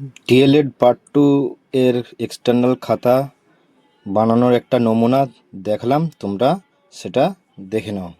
D.El.Ed part two এর external খাতা বানানোর একটা নমুনা দেখলাম তোমরা সেটা দেখে নাও।